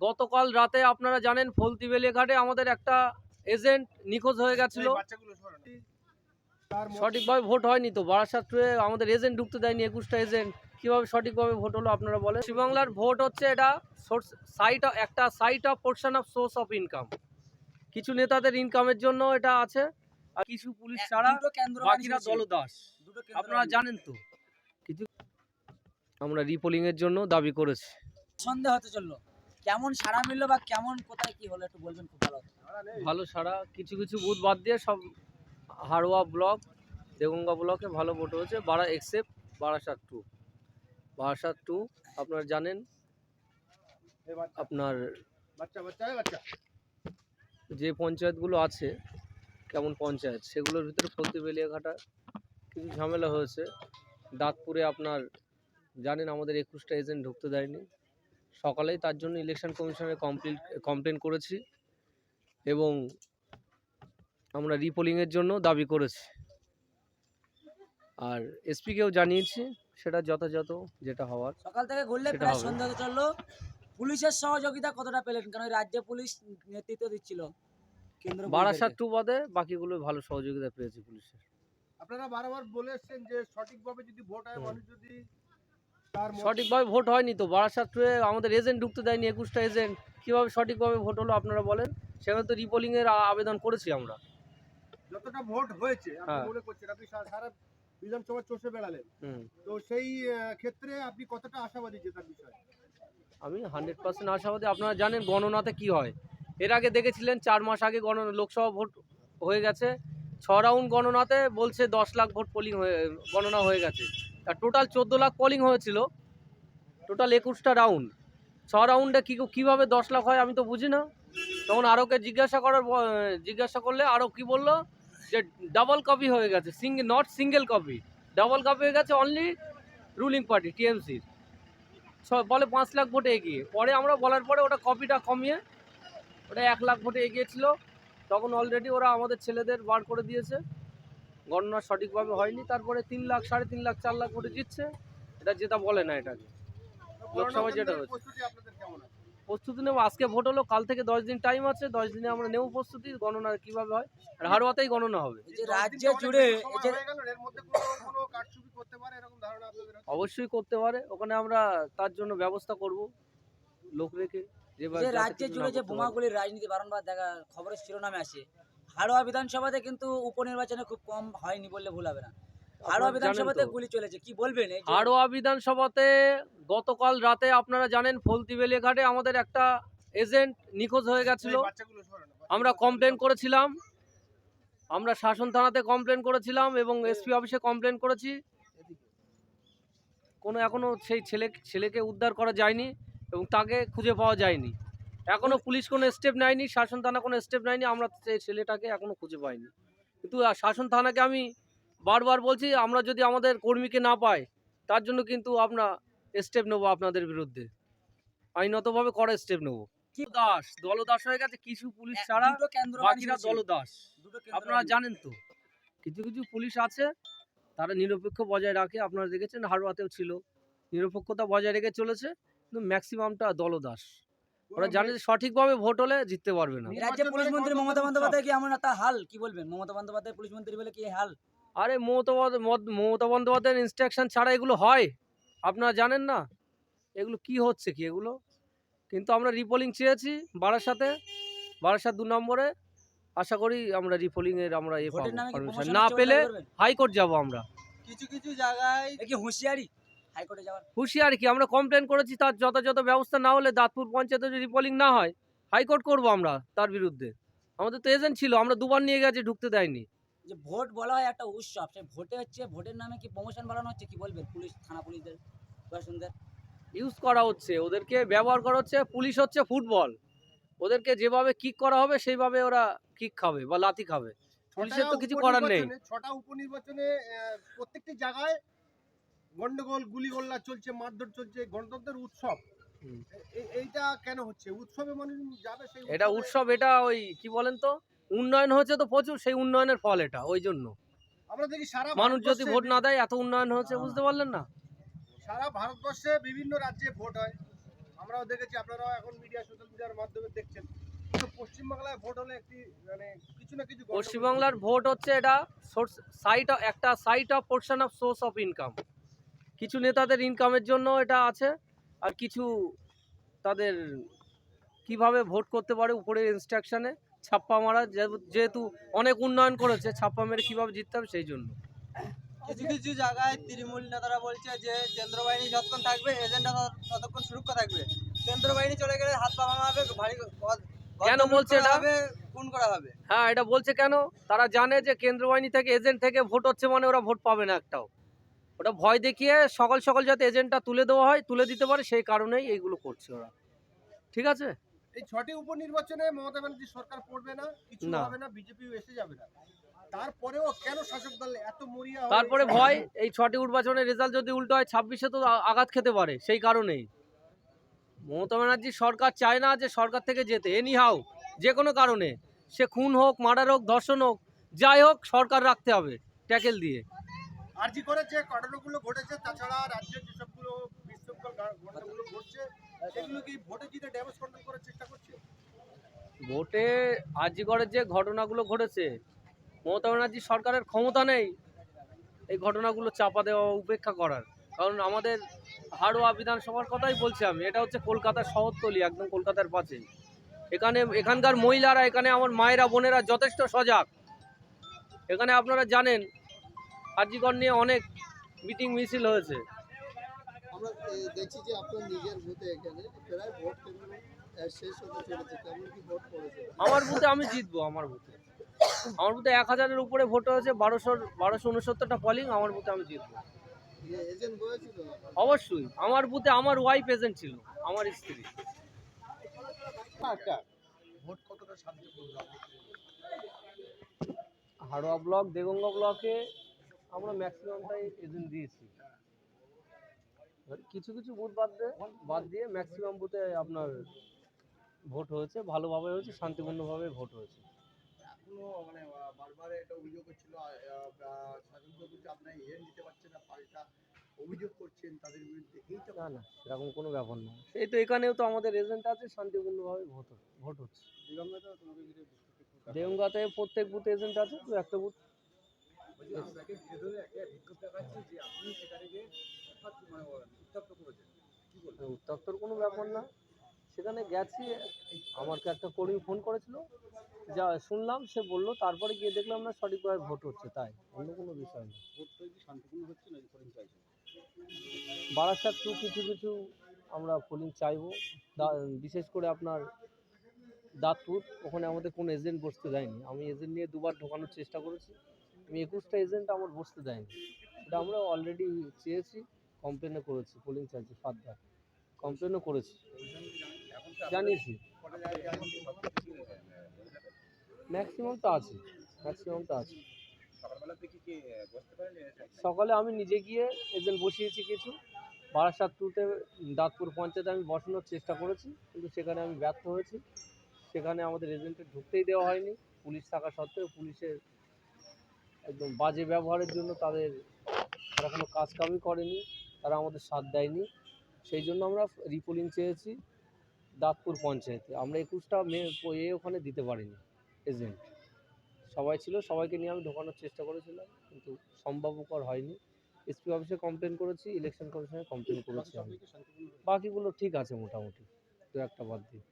গতকাল রাতে আপনারা জানেন ফলতিবেলে ঘাটে আমাদের একটা এজেন্ট নিখোঁজ হয়ে গেছিল। সঠিকভাবে ভোট হয়নি তো। বারাসাত টুয়ে আমাদের এজেন্ট ঢুকতে দেয়নি একুশটা এজেন্ট। কীভাবে সঠিকভাবে ভোট হলো আপনারা বলেন? পশ্চিমবাংলার ভোট হচ্ছে এটা সোর্স সাইট একটা site of portion of source of income. কিছু নেতাদের ইনকামের জন্য এটা আছে। আর কিছু পুলিশ ছাড়া কেন্দ্র বাকিরা। দলদাস। আপনারা জানেন তো। কিছু আমরা রিপোলিংয়ের জন্য দাবি করেছি। সন্দেহ হতে চলল। কেমন সাড়া মিললো বা কেমন, কোথায় কি হলো একটু বলবেন খুব ভালো। ভালো সারা কিছু কিছু বুথ বাদ দিয়ে সব হাড়োয়া ব্লক, দেগঙ্গা ব্লকে ভালো ভোট হয়েছে। বারা except Barasat two. Barasat two, আপনার জানেন, আপনার যে পঞ্চায়েতগুলো আছে, কেমন পঞ্চায়েত, সেগুলোর ভিতরে ফলতি বেলিয়াঘাটা কিছু ঝামেলা হয়েছে। দাঁতপুরে আপনার, জানেন আমাদের একুশটা এজেন্ট ঢুকতে দেয়নি। সকালেই তার জন্য ইলেকশন কমিশনে কমপ্লেন কমপ্লেন করেছি এবং আমরা রিপোলিংয়ের জন্য দাবি করেছি। আর এসপিকেও জানিয়েছি সেটা যথাযথ যেটা হওয়ার সকাল থেকে ঘুরলে প্রায় হতে চলল। পুলিশের সহযোগিতা কতটা পেলেন? কারণ ওই রাজ্যে পুলিশ নেতৃত্ব দিচ্ছিল। কেন্দ্র বারাসাত টু বাদে বাকিগুলো ভালো সহযোগিতা পেয়েছে পুলিশের। আপনারা বারবার বলে এসছেন যে সঠিকভাবে যদি ভোট হয় মানুষ যদি সঠিকভাবে ভোট হয়নি তো বারাসাত আমাদের এজেন্ট ঢুকতে দেয়নি একুশটা এজেন্ট। কীভাবে সঠিকভাবে ভোট হলো আপনারা বলেন? সেখানে তো রিপোলিংয়ের আবেদন করেছি আমরা। যতটা ভোট হয়েছে আপনি হ্যাঁ। মনে করছেন আপনি সারা বিধানসভা চষে বেড়ালেন। তো সেই ক্ষেত্রে আপনি কতটা আশাবাদী জেতার বিষয়ে? আমি হান্ড্রেড পার্সেন্ট আশাবাদী আপনারা জানেন গণনাতে কি হয়। এর আগে দেখেছিলেন চার মাস আগে গণনা লোকসভা ভোট হয়ে গেছে। ছ রাউন্ড গণনাতে বলছে দশ লাখ ভোট পোলিং হয়ে গণনা হয়ে গেছে। টোটাল চোদ্দ লাখ পোলিং হয়েছিল। টোটাল একুশটা রাউন্ড ছ রাউন্ডে কী কীভাবে দশ লাখ হয় আমি তো বুঝি না। তখন আরোকে জিজ্ঞাসা করার জিজ্ঞাসা করলে আরও কি বলল? যে ডাবল কপি হয়ে গেছে single not single copy double copy হয়ে গেছে অনলি রুলিং পার্টি টিএমসির বলে পাঁচ লাখ ভোটে এগিয়ে। পরে আমরা বলার পরে ওটা কপিটা কমিয়ে, ওটা এক লাখ ভোটে এগিয়েছিল। তখন অলরেডি ওরা আমাদের ছেলেদের বার করে দিয়েছে। গণনা সঠিকভাবে হয়নি তারপরে তিন লাখ সাড়ে তিন লাখ চার লাখ ভোটে জিতছে এটা যেটা বলে না এটাকে লোকসভায় যেটা হয়েছে। প্রস্তুতি আপনাদের কেমন আছে প্রস্তুতি নেব আজকে ভোট হলো কাল থেকে দশ দিন টাইম আছে দশ দিনে আমরা নেব প্রস্তুতি গণনা কীভাবে হয় আর হারোয়াতেই গণনা হবে রাজ্যে জুড়ে বেশি এই সময় যে গেল, এর মধ্যে কোনো কোনো কারচুপি করতে পারে এরকম ধারণা আপনাদের আছে? অবশ্যই করতে পারে ওখানে আমরা তার জন্য ব্যবস্থা করব লোক রেখে রাজ্যে জুড়ে যে বোমাগুলির রাজনীতি বারংবার দেখা খবরের শিরোনামে আসে হাড়োয়া বিধানসভাতে কিন্তু উপনির্বাচনে খুব কম হয়নি বললে ভুল হবে না। হাড়োয়া বিধানসভাতে গুলি চলেছে কি বলবেন হাড়োয়া বিধানসভাতে গতকাল রাতে আপনারা জানেন ফলতিবেলে ঘাটে আমাদের একটা এজেন্ট নিখোঁজ হয়ে গেছিল। আমরা কমপ্লেন করেছিলাম। আমরা শাসন থানাতে কমপ্লেন করেছিলাম এবং এসপি অফিসে কমপ্লেন করেছি। কোনো এখনও সেই ছেলে ছেলেকে উদ্ধার করা যায়নি এবং তাকে খুঁজে পাওয়া যায়নি। এখনও পুলিশ কোনো স্টেপ নেয়নি শাসন থানা কোনো স্টেপ নেয়নি আমরা সেই ছেলেটাকে এখনও খুঁজে পাইনি। কিন্তু শাসন থানাকে আমি বারবার বলছি আমরা যদি আমাদের কর্মীকে না পাই তার জন্য কিন্তু আমরা স্টেপ নেব আপনাদের বিরুদ্ধে। আইনতভাবে কড়া স্টেপ নেব। দাস দলদাস হয়ে গেছে কিছু পুলিশ ছাড়া দুটো বাকিরা দলদাস। আপনারা জানেন তো কিছু কিছু পুলিশ আছে তারা নিরপেক্ষ বজায় রাখে আপনারা দেখেছেন হারোয়াতেও ছিল। নিরপেক্ষতা বজায় রেখে চলেছে কিন্তু ম্যাক্সিমামটা দলদাস। ওরা জানে যে সঠিকভাবে ভোট হলে জিততে পারবে না। রাজ্যে পুলিশ মন্ত্রী মমতা বন্দ্যোপাধ্যায় কি এমন একটা হাল? কি বলবেন? মমতা বন্দ্যোপাধ্যায় পুলিশ মন্ত্রী বলে কি হাল? আরে মমতা মমতা বন্দ্যোপাধ্যায়ের ইনস্ট্রাকশন ছাড়া এগুলো হয়? আপনারা জানেন না? এগুলো কি হচ্ছে কি এগুলো? কিন্তু আমরা রিপোলিং চেয়েছি বারাসাতে। বারাসাত দু নম্বরে। আশা করি আমরা রিপোলিং এর আমরা না পেলে হাইকোর্ট যাব আমরা। কিছু কিছু জায়গায় কি হুঁশিয়ারি? হাইকোর্টে যাওয়ার হুঁশিয়ার কি? আমরা কমপ্লেন করেছি তার যথাযথ ব্যবস্থা না হলে দাঁতপুর পঞ্চায়েতে যদি রিপোলিং না হয় হাইকোর্ট করব আমরা তার বিরুদ্ধে। আমাদের তো এজেন্ট ছিল আমরা দুবার নিয়ে গেছি ঢুকতে দেয়নি। যে ভোট বলা হয় একটা উৎসব সেই ভোটে হচ্ছে ভোটের নামে কি প্রমোশন বাড়ানো হচ্ছে কি বলবেন পুলিশ থানা পুলিশদের প্রশাসনদের? ইউজ করা হচ্ছে ওদেরকে ব্যবহার করা হচ্ছে পুলিশ হচ্ছে ফুটবল ওদেরকে যেভাবে কিক করা হবে সেইভাবে ওরা কিক খাবে বা লাথি খাবে। পুলিশের তো ছটা কিছু করার নেই। ছটা উপনির্বাচনে প্রত্যেকটি জায়গায় গন্ডগোল গুলিগোল্লা চলছে মারধর চলছে গণতন্ত্রের উৎসব। এইটা কেন হচ্ছে? উৎসবে মানুষ যাবে সেই এটা উৎসব? এটা ওই কি বলেন তো? উন্নয়ন হয়েছে তো প্রচুর সেই উন্নয়নের ফল এটা ওই জন্য। আমরা দেখি সারা মানুষ যদি ভোট না দেয় এত উন্নয়ন হয়েছে বুঝতে পারলেন না? সারা ভারতবর্ষে বিভিন্ন রাজ্যে ভোট হয়। আমরাও দেখেছি আপনারাও এখন মিডিয়া সোশ্যাল মিডিয়ার মাধ্যমে দেখছেন। পশ্চিমবাংলায় ভোট হলে একটি মানে কিছু না কিছু পশ্চিমবাংলার ভোট হচ্ছে এটা সোর্স সাইট একটা site of portion of source of income কিছু নেতাদের ইনকামের জন্য এটা আছে আর কিছু তাদের কীভাবে ভোট করতে পারে উপরে ইনস্ট্রাকশনে ছাপ্পা মারা যেহেতু অনেক উন্নয়ন করেছে ছাপ্পা মেরে কীভাবে জিততে হবে সেই জন্য। কিছু কিছু জায়গায় তৃণমূল নেতারা বলছে যে কেন্দ্র বাহিনী যতক্ষণ থাকবে এজেন্টরা ততক্ষণ সুরক্ষা থাকবে। কেন্দ্র বাহিনী চলে গেলে হাত পা ভাঙা হবে ভারী কেন বলছে এটা? খুন করা হবে। হ্যাঁ এটা বলছে কেন? তারা জানে যে কেন্দ্র বাহিনী থেকে এজেন্ট থেকে ভোট হচ্ছে মানে ওরা ভোট পাবে না একটাও। ওটা ভয় দেখিয়ে সকাল সকাল যাতে এজেন্টটা তুলে দেওয়া হয় তুলে দিতে পারে সেই কারণেই এইগুলো করছে ওরা। ঠিক আছে? এই ছটি উপনির্বাচনে মমতা ব্যানার্জি সরকার পড়বে না কিছু হবে না বিজেপিও এসে যাবে না। তারপরেও কেন শাসক দল এত মরিয়া তারপরে ভয় এই ছটি নির্বাচনের রেজাল্ট যদি উল্টো হয় ছাব্বিশে তো আঘাত খেতে পারে সেই কারণেই। মমতা ব্যানার্জি সরকার চায় না যে সরকার থেকে যেতে। এনি হাউ যে কোনো কারণে। সে খুন হোক মার্ডার হোক ধর্ষণ হোক যাই হোক সরকার রাখতে হবে ট্যাকেল দিয়ে। ঘটনাগুলো ঘটেছে, তাছাড়া রাজ্যে যেসবগুলো বিশৃঙ্খল ঘটনাগুলো ঘটছে, সেগুলো কি ভোটে জিতে ড্যামেজ কন্ট্রোল করার চেষ্টা করছে? ভোটে যে ঘটনাগুলো ঘটেছে। মমতা ব্যানার্জি সরকারের ক্ষমতা নেই এই ঘটনাগুলো চাপা দেওয়া, উপেক্ষা করার। কারণ আমাদের হাড়োয়া বিধানসভার কথাই বলছি আমি, এটা হচ্ছে কলকাতার শহরতলি, একদম কলকাতার পাশে। এখানে, এখানকার মহিলারা, এখানে আমার মায়েরা, বোনেরা যথেষ্ট সজাগ। এখানে আপনারা জানেন আজিগড় নিয়ে অনেক মিটিং মিছিল হয়েছে। আমরা দেখছি যে আপনার নিজের বুথে এখানে প্রায় ভোট শেষ হতে চলেছে। কেমন কি ভোট পড়েছে? আমার বুথে আমি জিতবো আমার বুথে। আমার বুথে এক হাজারের উপরে ভোট হয়েছে বারোশো বারোশো উনসত্তরটা পলিং আমার বুথে আমি জিতবো। অবশ্যই আমার বুথে আমার ওয়াইফ এজেন্ট ছিল আমার স্ত্রী। একটা ভোট কতটা শান্তিপূর্ণ? হাড়োয়া ব্লক দেগঙ্গা ব্লকে আমরা ম্যাক্সিমামটাই এজেন্ট দিয়েছি। কিছু কিছু বুথ বাদ দিয়ে বাদ দিয়ে ম্যাক্সিমাম বুথে আপনার ভোট হয়েছে ভালোভাবে হয়েছে শান্তিপূর্ণভাবে ভোট হয়েছে। মানে বারবার এটা অভিযোগ হচ্ছিল আপনার এজেন্ট দিতে পারছেন না পাল্টা অভিযোগ করছেন তাদের বিরুদ্ধে এইটা না না এরকম কোনো ব্যাপার না। এই তো এখানেও তো আমাদের এজেন্ট আছে শান্তিপূর্ণভাবে ভোট ভোট হচ্ছে। দেগঙ্গাতে প্রত্যেক বুথ এজেন্ট আছে তো একটা বুথ আপনাকে ঘিরে ধরে একটা বিক্ষোভ দেখাচ্ছে যে আপনি সেখানে গিয়ে মানে উত্তপ্ত করেছেন উত্তপ্তর কোনো ব্যাপার না। সেখানে গেছি আমাকে একটা কর্মী ফোন করেছিল। যা শুনলাম সে বলল তারপরে গিয়ে দেখলাম না সঠিকভাবে ভোট হচ্ছে তাই। অন্য কোনো বিষয় না। বারাসাত টু কিছু কিছু আমরা পোলিং চাইব। বিশেষ করে আপনার দাঁতপুর ওখানে আমাদের কোনো এজেন্ট বসতে দেয়নি। আমি এজেন্ট নিয়ে দুবার ঢোকানোর চেষ্টা করেছি। আমি একুশটা এজেন্ট আমার বসতে দেয়নি। এটা আমরা অলরেডি চেয়েছি কমপ্লেনও করেছি পোলিং চাইছি ফার্দার কমপ্লেনও করেছি। জানিয়েছি। ম্যাক্সিমাম তো আছে ম্যাক্সিমাম তো আছে। সকালে আমি নিজে গিয়ে এজেন্ট বসিয়েছি কিছু। বারাসাত টুতে দাঁতপুর পঞ্চায়েতে আমি বসানোর চেষ্টা করেছি, কিন্তু সেখানে আমি ব্যর্থ হয়েছি। সেখানে আমাদের এজেন্টে ঢুকতেই দেওয়া হয়নি। পুলিশ থাকা সত্ত্বেও পুলিশের একদম বাজে ব্যবহারের জন্য তাদের তারা কোনো কাজকামই করেনি, তারা আমাদের সাথ দেয়নি। সেই জন্য আমরা রিপোলিং চেয়েছি দাঁতপুর পঞ্চায়েতে। আমরা একুশটা মেয়ে এ ওখানে দিতে পারিনি এজেন্ট সবাই ছিল, সবাইকে নিয়ে আমি ঢোকানোর চেষ্টা করেছিলাম, কিন্তু সম্ভবকর হয়নি। এসপি অফিসে কমপ্লেন করেছি ইলেকশন কমিশনে কমপ্লেন করেছি আমি। বাকিগুলো ঠিক আছে মোটামুটি, দু একটা বাদ দিয়ে।